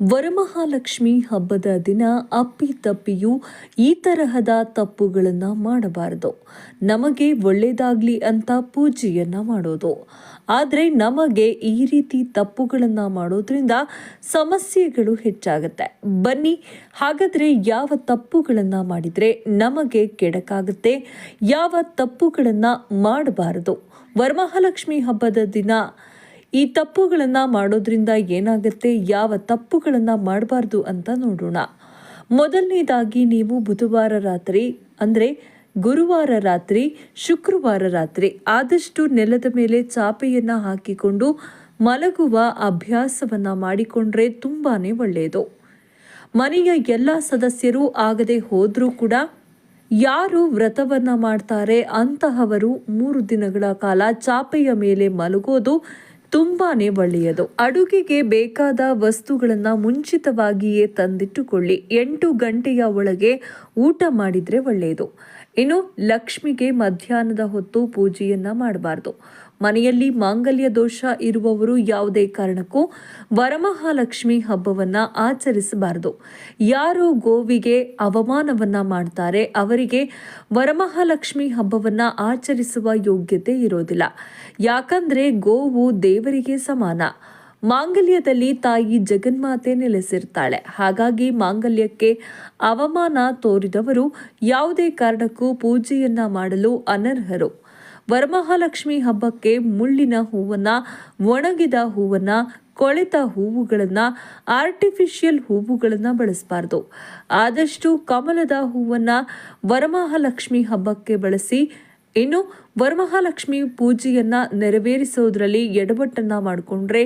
ವರಮಹಾಲಕ್ಷ್ಮಿ ಹಬ್ಬದ ದಿನ ಅಪ್ಪಿ ತಪ್ಪಿಯೂ ಈ ತರಹದ ತಪ್ಪುಗಳನ್ನು ಮಾಡಬಾರದು. ನಮಗೆ ಒಳ್ಳೆಯದಾಗಲಿ ಅಂತ ಪೂಜೆಯನ್ನ ಮಾಡೋದು. ಆದರೆ ನಮಗೆ ಈ ರೀತಿ ತಪ್ಪುಗಳನ್ನು ಮಾಡೋದ್ರಿಂದ ಸಮಸ್ಯೆಗಳು ಹೆಚ್ಚಾಗುತ್ತೆ. ಬನ್ನಿ, ಹಾಗಾದರೆ ಯಾವ ತಪ್ಪುಗಳನ್ನು ಮಾಡಿದರೆ ನಮಗೆ ಕೆಡಕಾಗುತ್ತೆ? ಯಾವ ತಪ್ಪುಗಳನ್ನು ಮಾಡಬಾರದು? ವರಮಹಾಲಕ್ಷ್ಮಿ ಹಬ್ಬದ ದಿನ ಈ ತಪ್ಪುಗಳನ್ನು ಮಾಡೋದ್ರಿಂದ ಏನಾಗುತ್ತೆ? ಯಾವ ತಪ್ಪುಗಳನ್ನು ಮಾಡಬಾರ್ದು ಅಂತ ನೋಡೋಣ. ಮೊದಲನೇದಾಗಿ ನೀವು ಬುಧವಾರ ರಾತ್ರಿ, ಅಂದರೆ ಗುರುವಾರ ರಾತ್ರಿ, ಶುಕ್ರವಾರ ರಾತ್ರಿ ಆದಷ್ಟು ನೆಲದ ಮೇಲೆ ಚಾಪೆಯನ್ನು ಹಾಕಿಕೊಂಡು ಮಲಗುವ ಅಭ್ಯಾಸವನ್ನು ಮಾಡಿಕೊಂಡ್ರೆ ತುಂಬಾ ಒಳ್ಳೆಯದು ಮನೆಯ ಎಲ್ಲ ಸದಸ್ಯರು ಆಗದೆ ಹೋದರೂ ಕೂಡ ಯಾರು ವ್ರತವನ್ನ ಮಾಡ್ತಾರೆ ಅಂತಹವರು ಮೂರು ದಿನಗಳ ಕಾಲ ಚಾಪೆಯ ಮೇಲೆ ಮಲಗೋದು ತುಂಬಾನೇ ಒಳ್ಳೆಯದು. ಅಡುಗೆಗೆ ಬೇಕಾದ ವಸ್ತುಗಳನ್ನು ಮುಂಚಿತವಾಗಿಯೇ ತಂದಿಟ್ಟುಕೊಳ್ಳಿ. ಎಂಟು ಗಂಟೆಯ ಒಳಗೆ ಊಟ ಮಾಡಿದರೆ ಒಳ್ಳೆಯದು. ಇನ್ನು ಲಕ್ಷ್ಮಿಗೆ ಮಧ್ಯಾಹ್ನದ ಹೊತ್ತು ಪೂಜೆಯನ್ನ ಮಾಡಬಾರ್ದು. ಮನೆಯಲ್ಲಿ ಮಾಂಗಲ್ಯ ದೋಷ ಇರುವವರು ಯಾವುದೇ ಕಾರಣಕ್ಕೂ ವರಮಹಾಲಕ್ಷ್ಮಿ ಹಬ್ಬವನ್ನ ಆಚರಿಸಬಾರದು. ಯಾರು ಗೋವಿಗೆ ಅವಮಾನವನ್ನ ಮಾಡ್ತಾರೆ, ಅವರಿಗೆ ವರಮಹಾಲಕ್ಷ್ಮಿ ಹಬ್ಬವನ್ನ ಆಚರಿಸುವ ಯೋಗ್ಯತೆ ಇರೋದಿಲ್ಲ. ಯಾಕಂದ್ರೆ ಗೋವು ದೇವರಿಗೆ ಸಮಾನ. ಮಾಂಗಲ್ಯದಲ್ಲಿ ತಾಯಿ ಜಗನ್ಮಾತೆ ನೆಲೆಸಿರ್ತಾಳೆ. ಹಾಗಾಗಿ ಮಾಂಗಲ್ಯಕ್ಕೆ ಅವಮಾನ ತೋರಿದವರು ಯಾವುದೇ ಕಾರಣಕ್ಕೂ ಪೂಜೆಯನ್ನ ಮಾಡಲು ಅನರ್ಹರು. ವರಮಹಾಲಕ್ಷ್ಮಿ ಹಬ್ಬಕ್ಕೆ ಮುಳ್ಳಿನ ಹೂವನ್ನ, ಒಣಗಿದ ಹೂವನ್ನ, ಕೊಳೆತ ಹೂವುಗಳನ್ನು ಆರ್ಟಿಫಿಷಿಯಲ್ ಹೂವುಗಳನ್ನು ಬಳಸಬಾರ್ದು. ಆದಷ್ಟು ಕಮಲದ ಹೂವನ್ನು ವರಮಹಾಲಕ್ಷ್ಮಿ ಹಬ್ಬಕ್ಕೆ ಬಳಸಿ, ಇನ್ನು ವರಮಹಾಲಕ್ಷ್ಮಿ ಪೂಜೆಯನ್ನ ನೆರವೇರಿಸೋದ್ರಲ್ಲಿ ಎಡವಟ್ಟನ್ನು ಮಾಡಿಕೊಂಡ್ರೆ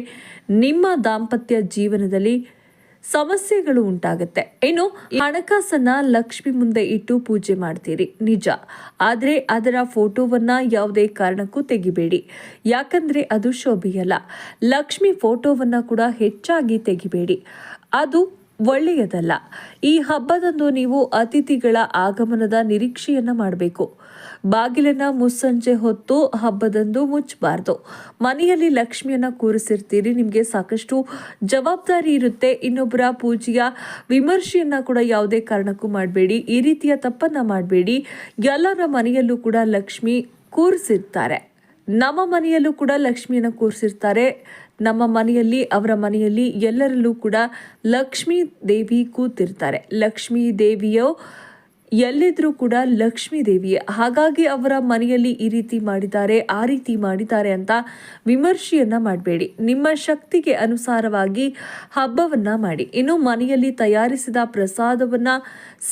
ನಿಮ್ಮ ದಾಂಪತ್ಯ ಜೀವನದಲ್ಲಿ ಸಮಸ್ಯೆಗಳು ಉಂಟಾಗುತ್ತೆ. ಇನ್ನು ಹಣಕಾಸನ್ನ ಲಕ್ಷ್ಮಿ ಮುಂದೆ ಇಟ್ಟು ಪೂಜೆ ಮಾಡ್ತೀರಿ. ನಿಜ. ಆದರೆ ಅದರ ಫೋಟೋವನ್ನ ಯಾವುದೇ ಕಾರಣಕ್ಕೂ ತೆಗಿಬೇಡಿ. ಯಾಕಂದ್ರೆ ಅದು ಶೋಭೆಯಲ್ಲ. ಲಕ್ಷ್ಮಿ ಫೋಟೋವನ್ನ ಕೂಡ ಹೆಚ್ಚಾಗಿ ತೆಗಿಬೇಡಿ. ಅದು ಒಳ್ಳೆಯದಲ್ಲ. ಈ ಹಬ್ಬದಂದು ನೀವು ಅತಿಥಿಗಳ ಆಗಮನದ ನಿರೀಕ್ಷೆಯನ್ನ ಮಾಡಬೇಕು. ಬಾಗಿಲನ್ನ ಮುಸ್ಸಂಜೆ ಹೊತ್ತು ಹಬ್ಬದಂದು ಮುಚ್ಚಬಾರ್ದು. ಮನೆಯಲ್ಲಿ ಲಕ್ಷ್ಮಿಯನ್ನ ಕೂರಿಸಿರ್ತೀರಿ, ನಿಮಗೆ ಸಾಕಷ್ಟು ಜವಾಬ್ದಾರಿ ಇರುತ್ತೆ. ಇನ್ನೊಬ್ಬರ ಪೂಜೆಯ ವಿಮರ್ಶೆಯನ್ನ ಕೂಡ ಯಾವುದೇ ಕಾರಣಕ್ಕೂ ಮಾಡಬೇಡಿ. ಈ ರೀತಿಯ ತಪ್ಪನ್ನ ಮಾಡಬೇಡಿ. ಎಲ್ಲರ ಮನೆಯಲ್ಲೂ ಕೂಡ ಲಕ್ಷ್ಮಿ ಕೂರಿಸಿರ್ತಾರೆ. ನಮ್ಮ ಮನೆಯಲ್ಲೂ ಕೂಡ ಲಕ್ಷ್ಮಿಯನ್ನು ಕೂರಿಸಿರ್ತಾರೆ. ನಮ್ಮ ಮನೆಯಲ್ಲಿ ಅವರ ಮನೆಯಲ್ಲಿ ಎಲ್ಲರಲ್ಲೂ ಕೂಡ ಲಕ್ಷ್ಮೀ ದೇವಿ ಕೂತಿರ್ತಾರೆ. ಲಕ್ಷ್ಮೀ ದೇವಿಯೋ ಎಲ್ಲಿದ್ರೂ ಕೂಡ ಲಕ್ಷ್ಮೀ ದೇವಿ ಹಾಗಾಗಿ ಅವರ ಮನೆಯಲ್ಲಿ ಈ ರೀತಿ ಮಾಡಿದ್ದಾರೆ, ಆ ರೀತಿ ಮಾಡಿದ್ದಾರೆ ಅಂತ ವಿಮರ್ಶೆಯನ್ನ ಮಾಡಬೇಡಿ. ನಿಮ್ಮ ಶಕ್ತಿಗೆ ಅನುಸಾರವಾಗಿ ಹಬ್ಬವನ್ನ ಮಾಡಿ. ಇನ್ನು ಮನೆಯಲ್ಲಿ ತಯಾರಿಸಿದ ಪ್ರಸಾದವನ್ನ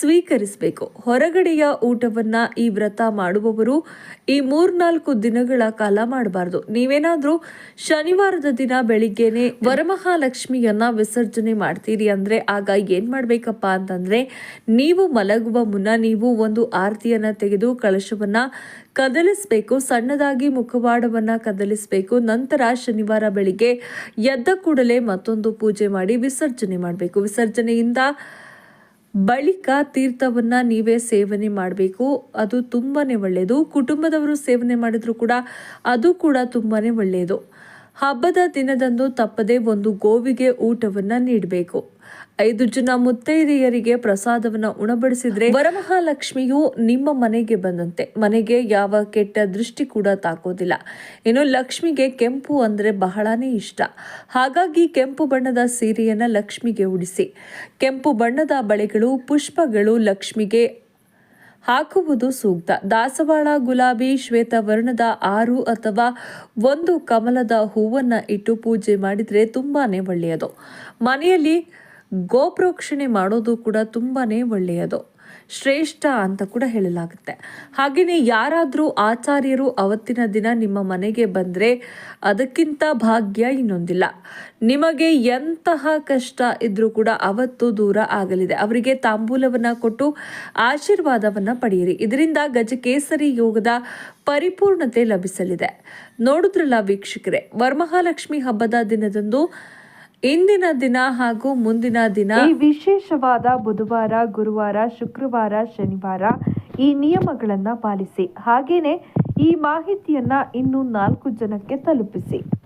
ಸ್ವೀಕರಿಸಬೇಕು. ಹೊರಗಡೆಯ ಊಟವನ್ನ ಈ ವ್ರತ ಮಾಡುವವರು ಈ ಮೂರ್ನಾಲ್ಕು ದಿನಗಳ ಕಾಲ ಮಾಡಬಾರ್ದು. ನೀವೇನಾದರೂ ಶನಿವಾರದ ದಿನ ಬೆಳಿಗ್ಗೆನೆ ವರಮಹಾಲಕ್ಷ್ಮಿಯನ್ನ ವಿಸರ್ಜನೆ ಮಾಡ್ತೀರಿ ಅಂದ್ರೆ ಆಗ ಏನು ಮಾಡಬೇಕಪ್ಪ ಅಂತಂದ್ರೆ ನೀವು ಮಲಗುವ ಮುನ್ನ ನೀವು ಒಂದು ಆರತಿಯನ್ನು ತೆಗೆದು ಕಳಶವನ್ನು ಕದಲಿಸಬೇಕು, ಸಣ್ಣದಾಗಿ ಮುಖವಾಡವನ್ನ ಕದಲಿಸಬೇಕು. ನಂತರ ಶನಿವಾರ ಬೆಳಿಗ್ಗೆ ಎದ್ದ ಕೂಡಲೇ ಮತ್ತೊಂದು ಪೂಜೆ ಮಾಡಿ ವಿಸರ್ಜನೆ ಮಾಡಬೇಕು. ವಿಸರ್ಜನೆಯಿಂದ ಬಳಿಕ ತೀರ್ಥವನ್ನ ನೀವೇ ಸೇವನೆ ಮಾಡಬೇಕು. ಅದು ತುಂಬಾನೇ ಒಳ್ಳೆಯದು ಕುಟುಂಬದವರು ಸೇವನೆ ಮಾಡಿದರೂ ಕೂಡ ಅದು ಕೂಡ ತುಂಬಾನೇ ಒಳ್ಳೆಯದು ಹಬ್ಬದ ದಿನದಂದು ತಪ್ಪದೆ ಒಂದು ಗೋವಿಗೆ ಊಟವನ್ನ ನೀಡಬೇಕು. ಐದು ಜನ ಮುತ್ತೈದೆಯರಿಗೆ ಪ್ರಸಾದವನ್ನ ಉಣಬಡಿಸಿದ್ರೆ ವರಮಹಾಲಕ್ಷ್ಮಿಯು ನಿಮ್ಮ ಮನೆಗೆ ಬಂದಂತೆ. ಮನೆಗೆ ಯಾವ ಕೆಟ್ಟ ದೃಷ್ಟಿ ಕೂಡ ತಾಕೋದಿಲ್ಲ. ಇನ್ನು ಲಕ್ಷ್ಮಿಗೆ ಕೆಂಪು ಅಂದ್ರೆ ಬಹಳನೇ ಇಷ್ಟ. ಹಾಗಾಗಿ ಕೆಂಪು ಬಣ್ಣದ ಸೀರೆಯನ್ನ ಲಕ್ಷ್ಮಿಗೆ ಉಡಿಸಿ. ಕೆಂಪು ಬಣ್ಣದ ಬಳೆಗಳು, ಪುಷ್ಪಗಳು ಲಕ್ಷ್ಮಿಗೆ ಹಾಕುವುದು ಸೂಕ್ತ. ದಾಸವಾಳ ಗುಲಾಬಿ ಶ್ವೇತ ವರ್ಣದ ಆರು ಅಥವಾ ಒಂದು ಕಮಲದ ಹೂವನ್ನ ಇಟ್ಟು ಪೂಜೆ ಮಾಡಿದ್ರೆ ತುಂಬಾನೇ ಒಳ್ಳೆಯದು. ಮನೆಯಲ್ಲಿ ಗೋಪ್ರೋಕ್ಷಣೆ ಮಾಡೋದು ಕೂಡ ತುಂಬಾನೇ ಒಳ್ಳೆಯದು. ಶ್ರೇಷ್ಠ ಅಂತ ಕೂಡ ಹೇಳಲಾಗುತ್ತೆ. ಹಾಗೆಯೇ ಯಾರಾದರೂ ಆಚಾರ್ಯರು ಅವತ್ತಿನ ದಿನ ನಿಮ್ಮ ಮನೆಗೆ ಬಂದರೆ ಅದಕ್ಕಿಂತ ಭಾಗ್ಯ ಇನ್ನೊಂದಿಲ್ಲ. ನಿಮಗೆ ಎಂತಹ ಕಷ್ಟ ಇದ್ರೂ ಕೂಡ ಅವತ್ತು ದೂರ ಆಗಲಿದೆ. ಅವರಿಗೆ ತಾಂಬೂಲವನ್ನು ಕೊಟ್ಟು ಆಶೀರ್ವಾದವನ್ನು ಪಡೆಯಿರಿ. ಇದರಿಂದ ಗಜಕೇಸರಿ ಯೋಗದ ಪರಿಪೂರ್ಣತೆ ಲಭಿಸಲಿದೆ. ನೋಡಿದ್ರಲ್ಲ ವೀಕ್ಷಕರೇ, ವರಮಹಾಲಕ್ಷ್ಮಿ ಹಬ್ಬದ ದಿನದಂದು ಇಂದಿನ ದಿನ ಹಾಗೂ ಮುಂದಿನ ದಿನ ಈ ವಿಶೇಷವಾದ ಬುಧವಾರ, ಗುರುವಾರ, ಶುಕ್ರವಾರ, ಶನಿವಾರ ಈ ನಿಯಮಗಳನ್ನು ಪಾಲಿಸಿ. ಹಾಗೇನೆ ಈ ಮಾಹಿತಿಯನ್ನ ಇನ್ನೂ ನಾಲ್ಕು ಜನಕ್ಕೆ ತಲುಪಿಸಿ.